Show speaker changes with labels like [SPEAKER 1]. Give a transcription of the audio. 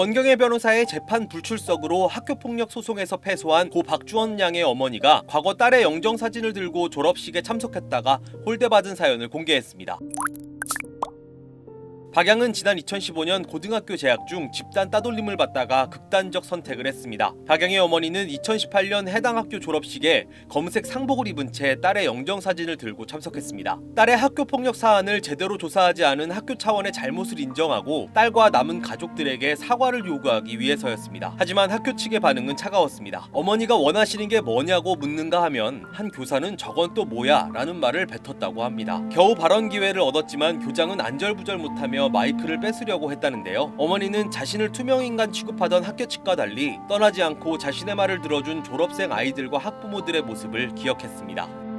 [SPEAKER 1] 권경혜 변호사의 재판 불출석으로 학교폭력 소송에서 패소한 고 박주원 양의 어머니가 과거 딸의 영정 사진을 들고 졸업식에 참석했다가 홀대받은 사연을 공개했습니다. 박양은 지난 2015년 고등학교 재학 중 집단 따돌림을 받다가 극단적 선택을 했습니다. 박양의 어머니는 2018년 해당 학교 졸업식에 검색 상복을 입은 채 딸의 영정 사진을 들고 참석했습니다. 딸의 학교 폭력 사안을 제대로 조사하지 않은 학교 차원의 잘못을 인정하고 딸과 남은 가족들에게 사과를 요구하기 위해서였습니다. 하지만 학교 측의 반응은 차가웠습니다. 어머니가 원하시는 게 뭐냐고 묻는가 하면 한 교사는 저건 또 뭐야 라는 말을 뱉었다고 합니다. 겨우 발언 기회를 얻었지만 교장은 안절부절 못하며 마이크를 뺏으려고 했다는데요. 어머니는 자신을 투명인간 취급하던 학교 측과 달리 떠나지 않고 자신의 말을 들어준 졸업생 아이들과 학부모들의 모습을 기억했습니다.